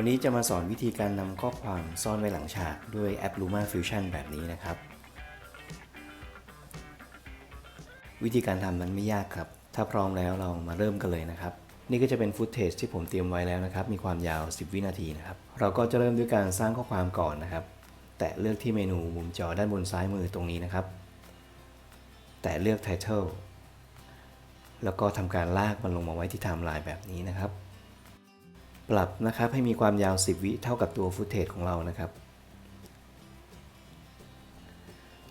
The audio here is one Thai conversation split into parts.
วันนี้จะมาสอนวิธีการนำข้อความซ่อนไว้หลังฉากด้วยแอป Luma Fusion แบบนี้นะครับ วิธีการทำนั้นไม่ยากครับ ถ้าพร้อมแล้วเรามาเริ่มกันเลยนะครับ นี่ก็จะเป็นฟุตเทจที่ผมเตรียมไว้แล้วนะครับ มีความยาว 10 วินาทีนะครับ เราก็จะเริ่มด้วยการสร้างข้อความก่อนนะครับ แตะเลือกที่เมนูมุมจอด้านบนซ้ายมือตรงนี้นะครับ แตะเลือก Title แล้วก็ทำการลากมันลงมาไว้ที่ไทม์ไลน์แบบนี้นะครับ ปรับนะครับให้มีความยาว 10 วิเท่ากับตัวฟุตเทจของเรานะครับ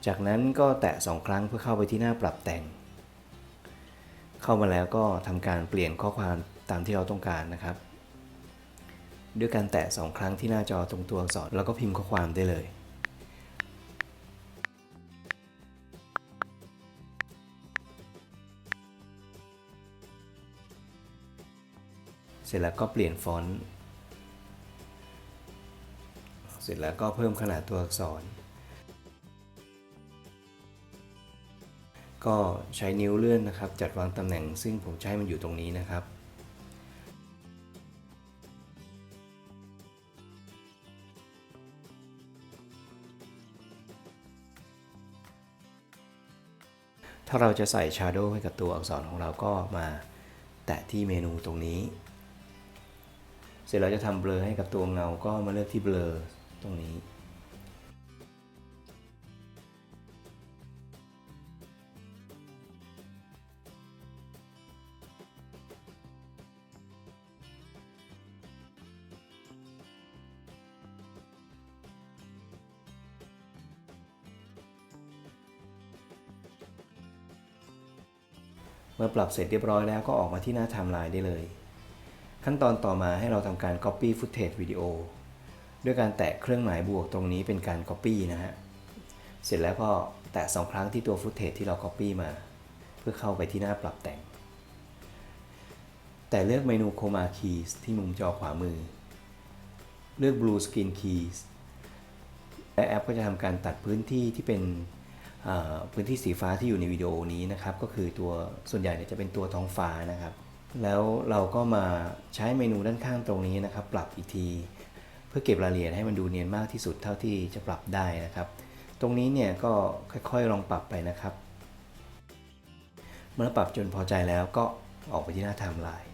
จากนั้นก็แตะ 2 ครั้งเพื่อเข้าไปที่หน้าปรับแต่ง เข้ามาแล้วก็ทำการเปลี่ยนข้อความตามที่เราต้องการนะครับ ด้วยการแตะ 2 ครั้งที่หน้าจอตรงตัวอักษรแล้วก็พิมพ์ข้อความได้เลย เสร็จแล้วก็เปลี่ยนฟอนต์ เสร็จแล้วก็เพิ่มขนาดตัวอักษร ก็ใช้นิ้วเลื่อนนะครับ จัดวางตำแหน่งซึ่งผมให้มันอยู่ตรงนี้นะครับถ้าเราจะใส่ Shadow ให้กับตัวอักษรของเราก็มาแตะที่เมนูตรงนี้ เสร็จแล้วจะทำเบลอให้กับตัวเงาก็มาเลือกที่เบลอตรงนี้ เมื่อปรับเสร็จเรียบร้อยแล้วก็ออกมาที่หน้าไทม์ไลน์ได้เลย ขั้นตอนต่อมาให้เราทำการ Copy Footage วิดีโอด้วยการแตะเครื่องหมายบวกตรงนี้เป็นการ Copy นะฮะ เสร็จแล้วก็แตะ2ครั้งที่ตัว Footage ที่เรา Copy มา เพื่อเข้าไปที่หน้าปรับแต่ง แต่เลือกเมนู Chroma Keys ที่มุมจอขวามือ เลือก Blue Screen Keys และแอปก็จะทำการตัดพื้นที่ที่เป็นพื้นที่สีฟ้าที่อยู่ในวิดีโอนี้นะครับ ก็คือตัวส่วนใหญ่จะเป็นตัวท้องฟ้านะครับ แล้วเราก็มาใช้เมนูด้านข้างตรงนี้นะครับ ปรับอีกที เพื่อเก็บรายละเอียดให้มันดูเนียนมากที่สุดเท่าที่จะปรับได้นะครับ ตรงนี้เนี่ยก็ค่อยๆลองปรับไปนะครับ เมื่อปรับจนพอใจแล้วก็ออกไปที่หน้าไทม์ไลน์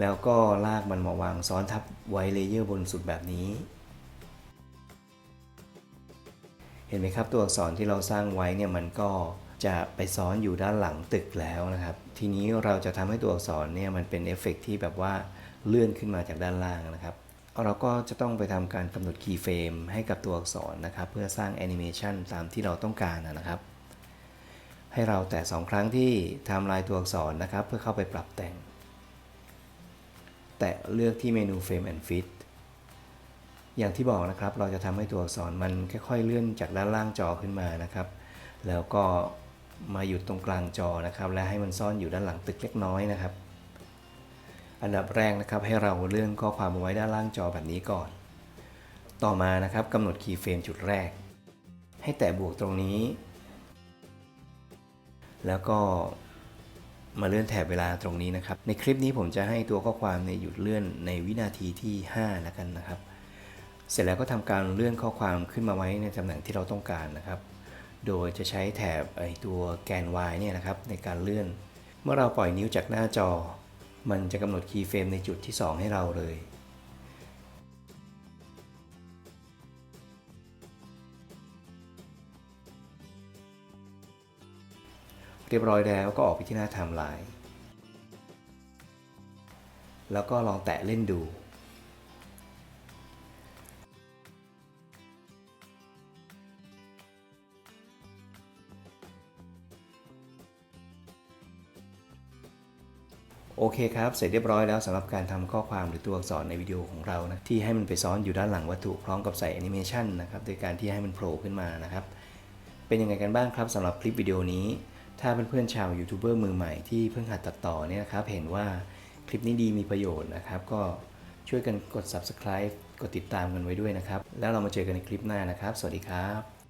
แล้วก็ลากมันมาวางซ้อนทับไว้เลเยอร์บนสุดแบบนี้ เห็นไหมครับตัวอักษรที่เราสร้างไว้เนี่ยมันก็ จะไปซ้อนอยู่ด้านหลังตึกแล้วนะครับ ทีนี้เราจะทำให้ตัวอักษรเนี่ยมันเป็นเอฟเฟกต์ที่แบบว่าเลื่อนขึ้นมาจากด้านล่างนะครับ เราก็จะต้องไปทำการกำหนดคีย์เฟรมให้กับตัวอักษรนะครับ เพื่อสร้างแอนิเมชันตามที่เราต้องการนะครับ ให้เราแตะ2ครั้งที่ไทม์ไลน์ตัวอักษรนะครับ เพื่อเข้าไปปรับแต่ง แตะเลือกที่เมนู Frame and Fit อย่างที่บอกนะครับ เราจะทำให้ตัวอักษรมันค่อยๆเลื่อนจากด้านล่างจอขึ้นมานะครับ แล้วก็ มาหยุดตรงกลางจอนะครับ และให้มันซ่อนอยู่ด้านหลังตึกเล็กน้อยนะครับ อันดับแรกนะครับให้เราเลื่อนข้อความมาไว้ด้านล่างจอแบบนี้ก่อน ต่อมานะครับกำหนดคีย์เฟรมจุดแรก ให้แตะบวกตรงนี้ แล้วก็มาเลื่อนแถบเวลาตรงนี้นะครับ ในคลิปนี้ผมจะให้ตัวข้อความในหยุดเลื่อนในวินาทีที่ 5 แล้วกันนะครับ เสร็จแล้วก็ทำการเลื่อนข้อความขึ้นมาไว้ในตำแหน่งที่เราต้องการนะครับ โดยจะใช้แถบไอตัวแกน Y เนี่ยนะครับในการเลื่อน เมื่อเราปล่อยนิ้วจากหน้าจอ มันจะกำหนดคีย์เฟรมในจุดที่ 2 ให้เราเลย เรียบร้อยแล้วก็ออกไปที่หน้าไทม์ไลน์แล้วก็ลองแตะเล่นดู โอเคครับ เสร็จเรียบร้อยแล้วสำหรับการทำข้อความหรือตัวอักษรในวิดีโอของเรานะที่ให้มันไปซ้อนอยู่ด้านหลังวัตถุพร้อมกับใส่แอนิเมชันนะครับโดยการที่ให้มันโผล่ขึ้นมานะครับเป็นยังไงกันบ้างครับสำหรับคลิปวิดีโอนี้ ถ้าเพื่อนๆชาวยูทูบเบอร์มือใหม่ที่เพิ่งหัดตัดต่อเนี่ยนะครับเห็นว่าคลิปนี้ดีมีประโยชน์นะครับ ก็ช่วยกันกด subscribe กดติดตามกันไว้ด้วยนะครับ แล้วเรามาเจอกันในคลิปหน้านะครับ สวัสดีครับ